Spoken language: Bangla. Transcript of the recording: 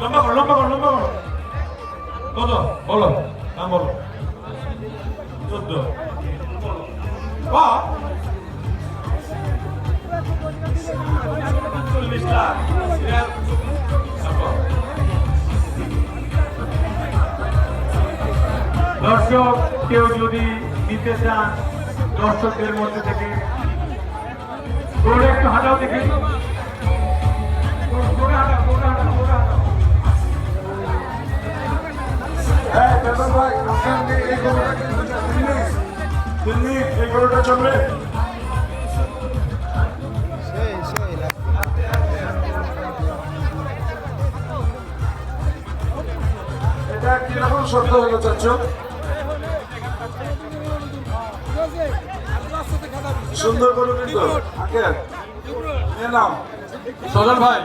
লম্বা করো লম্বা করো লম্বা করো। কত? বলো, নাম বলো। চোদ্দ। দর্শক, কেউ যদি দিতে চান, দর্শকদের মধ্যে থেকে একটু হাঁটাও দেখি মিনিট এই চলবে এটা কীরকম শব্দ হলো চাচ্ছ? সুন্দর গরু কিন্তু নাও। সজল ভাই